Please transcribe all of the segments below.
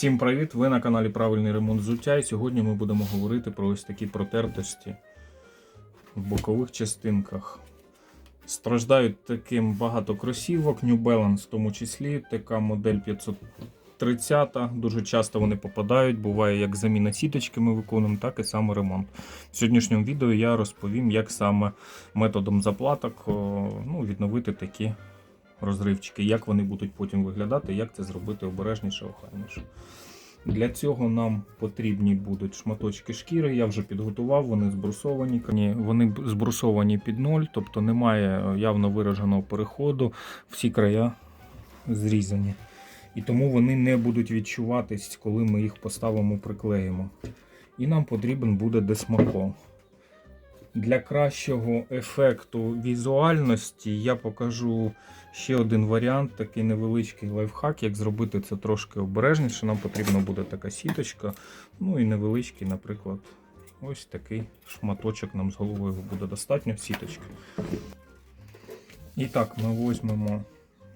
Всім привіт! Ви на каналі Правильний ремонт взуття. І сьогодні ми будемо говорити про ось такі протертості в бокових частинках. Страждають таким багато кросівок, New Balance в тому числі, така модель 530. Дуже часто вони попадають. Буває як заміна сіточки ми виконуємо, так і саме ремонт. В сьогоднішньому відео я розповім, як саме методом заплаток ну, відновити такі розривчики, як вони будуть потім виглядати, як це зробити обережніше, охайніше. Для цього нам потрібні будуть шматочки шкіри. Я вже підготував, вони збрусовані. Ні, Вони збрусовані під ноль, тобто немає явно вираженого переходу, всі края зрізані. І тому вони не будуть відчуватись, коли ми їх поставимо, приклеїмо. І нам потрібен буде десмако. Для кращого ефекту візуальності я покажу ще один варіант, такий невеличкий лайфхак, як зробити це трошки обережніше. Нам потрібна буде така сіточка. Ну і невеличкий, наприклад, ось такий шматочок нам з головою буде достатньо сіточки. І так, ми візьмемо,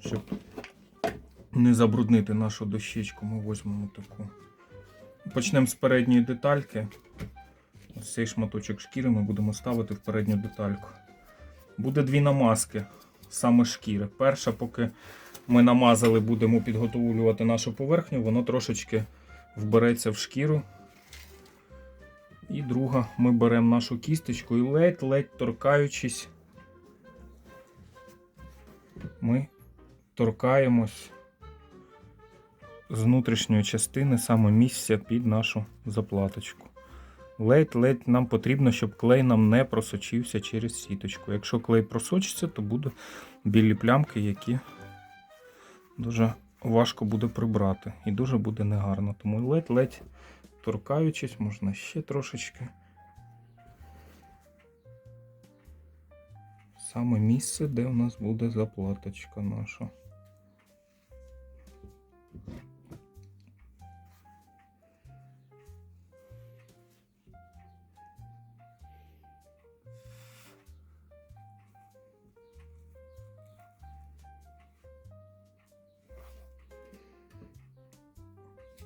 щоб не забруднити нашу дощечку, ми візьмемо таку. Почнемо з передньої детальки. Цей шматочок шкіри ми будемо ставити в передню детальку. Буде дві намазки саме шкіри. Перша, поки ми намазали, будемо підготовлювати нашу поверхню, воно трошечки вбереться в шкіру. І друга, ми беремо нашу кісточку і ледь-ледь торкаючись, ми торкаємось з внутрішньої частини саме місця під нашу заплаточку. Ледь-ледь нам потрібно, щоб клей нам не просочився через сіточку. Якщо клей просочиться, то буде білі плямки, які дуже важко буде прибрати. І дуже буде негарно. Тому ледь-ледь торкаючись, можна ще трошечки. Саме місце, де у нас буде заплаточка наша.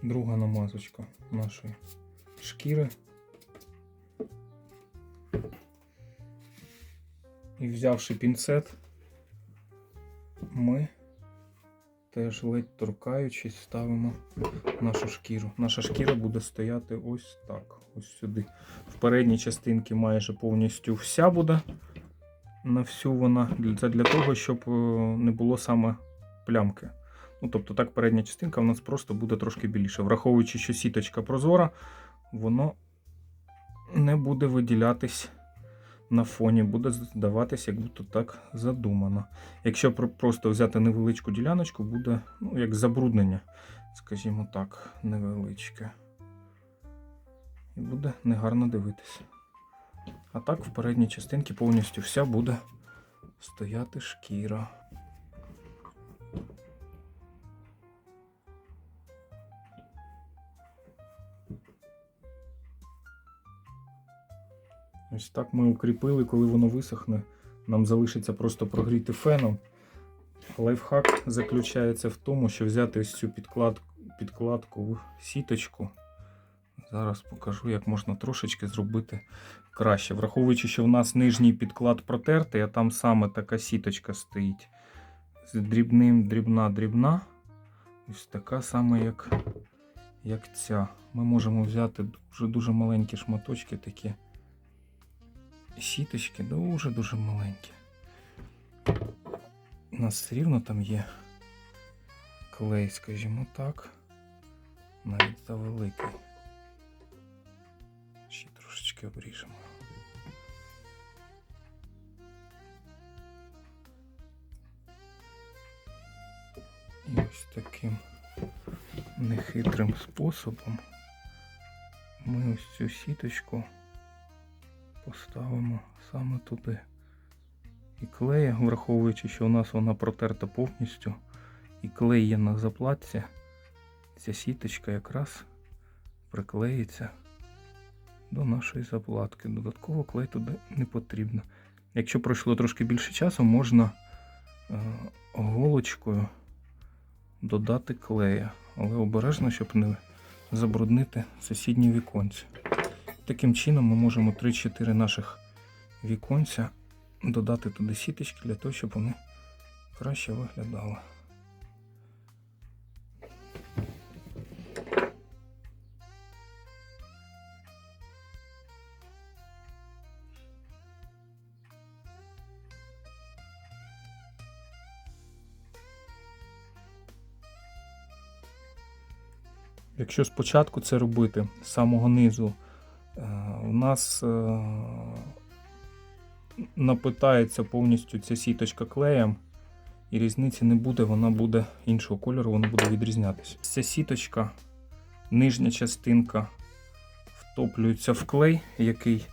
Друга намазочка нашої шкіри. І взявши пінцет, ми теж ледь торкаючись ставимо нашу шкіру. Наша шкіра буде стояти ось так, ось сюди. В передній частинці майже повністю вся буде на всю вона для, для того, щоб е, не було саме плямки. Ну, тобто так передня частинка у нас просто буде трошки більше. Враховуючи, що сіточка прозора, воно не буде виділятись на фоні, буде здаватися, як будто так задумано. Якщо просто взяти невеличку діляночку, буде ну, як забруднення, скажімо так, невеличке. І буде негарно дивитися. А так в передній частинці повністю вся буде стояти шкіра. Ось так ми укріпили, коли воно висохне, нам залишиться просто прогріти феном. Лайфхак заключається в тому, що взяти ось цю підкладку, підкладку сіточку. Зараз покажу, як можна трошечки зробити краще. Враховуючи, що в нас нижній підклад протертий, а там саме така сіточка стоїть. З дрібним дрібна дрібна. Ось така саме, як, як ця. Ми можемо взяти дуже-дуже маленькі шматочки такі сіточки дуже-дуже маленькі. У нас все рівно там є клей, скажімо так. Навіть завеликий. Ще трошечки обріжемо. І ось таким нехитрим способом ми ось цю сіточку поставимо саме туди. І клея, враховуючи, що у нас вона протерта повністю, і клей є на заплатці, ця сіточка якраз приклеїться до нашої заплатки. Додатково клей туди не потрібно. Якщо пройшло трошки більше часу, можна е, голочкою додати клея. але обережно, щоб не забруднити сусідні віконці. Таким чином ми можемо 3-4 наших віконця додати туди сіточки для того, щоб вони краще виглядали. Якщо спочатку це робити з самого низу, у нас е, напитається повністю ця сіточка клеєм, і різниці не буде, вона буде іншого кольору, вона буде відрізнятися. Ця сіточка, нижня частинка втоплюється в клей, який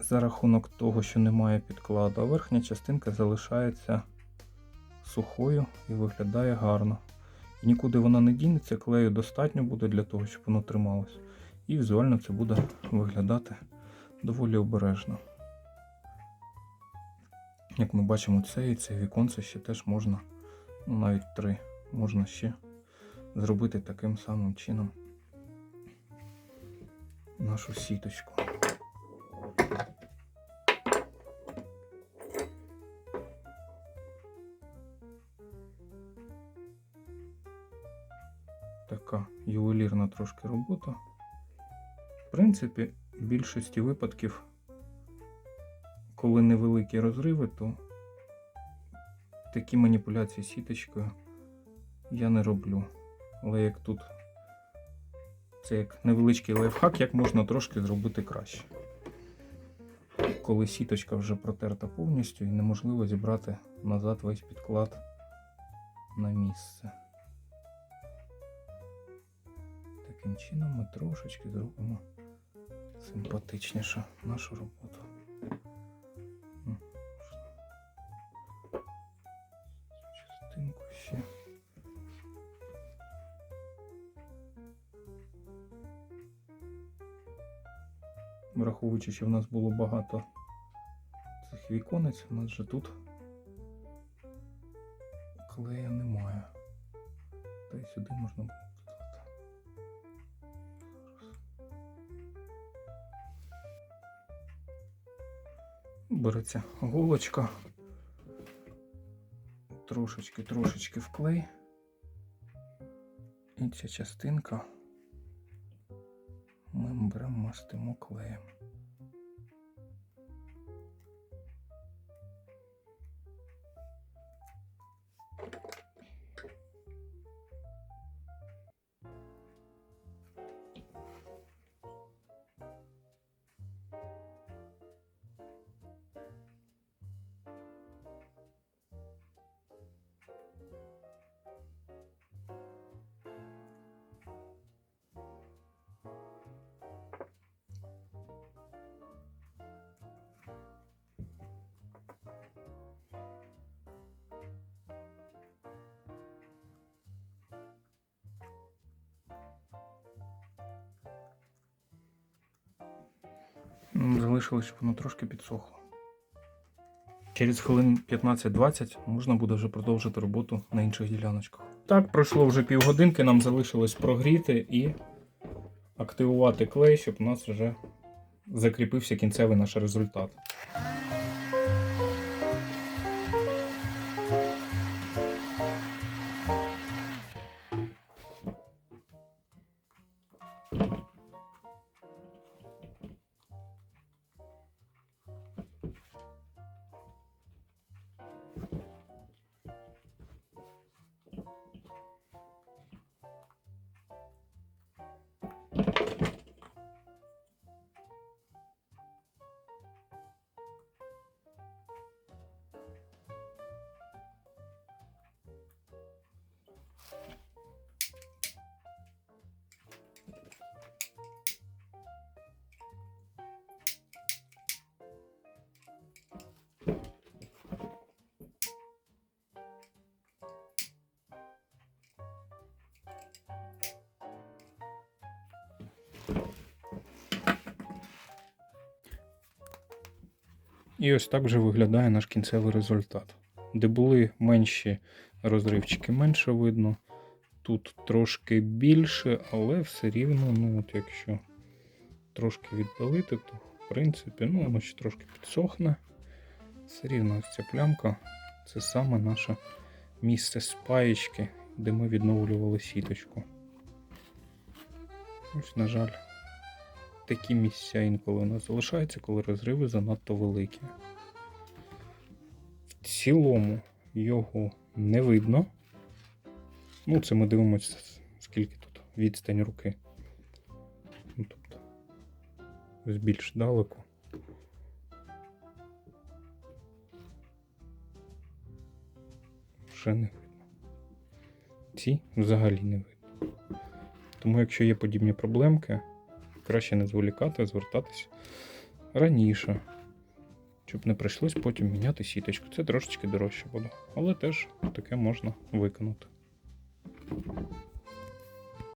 за рахунок того, що немає підкладу, а верхня частинка залишається сухою і виглядає гарно. І нікуди вона не дінеться, клею достатньо буде для того, щоб воно трималось. І візуально це буде виглядати доволі обережно. Як ми бачимо, це і це віконце ще теж можна, ну навіть три, можна ще зробити таким самим чином нашу сіточку. така ювелірна трошки робота. Принципі, в більшості випадків, коли невеликі розриви, то такі маніпуляції сіточкою я не роблю. Але як тут це як невеличкий лайфхак, як можна трошки зробити краще. Коли сіточка вже протерта повністю і неможливо зібрати назад весь підклад на місце. Таким чином ми трошечки зробимо симпатичніше нашу роботу. Частинку ще. Враховуючи, що в нас було багато цих віконець, у нас же тут клея немає. Та й сюди можна було Береться голочка, трошечки, трошечки вклей. І ця частинка ми беремо мастимо клеєм. Залишилось, щоб воно трошки підсохло. Через хвилин 15-20 можна буде вже продовжити роботу на інших діляночках. Так, пройшло вже півгодинки, нам залишилось прогріти і активувати клей, щоб у нас вже закріпився кінцевий наш результат. І ось так вже виглядає наш кінцевий результат. Де були менші розривчики, менше видно. тут трошки більше, але все рівно, ну от якщо трошки відпалити, то в принципі, ну воно ще трошки підсохне. Все рівно ось ця плямка це саме наше місце спаєчки, де ми відновлювали сіточку. Ось, на жаль, такі місця інколи у нас залишаються, коли розриви занадто великі. В цілому його не видно. Ну, це ми дивимося, скільки тут відстань руки. Ну, тобто, більш далеко. Вже не видно. Ці взагалі не видно. Тому, якщо є подібні проблемки, краще не зволікати, звертатись раніше, щоб не прийшлось потім міняти сіточку. Це трошечки дорожче буде, але теж таке можна виконати.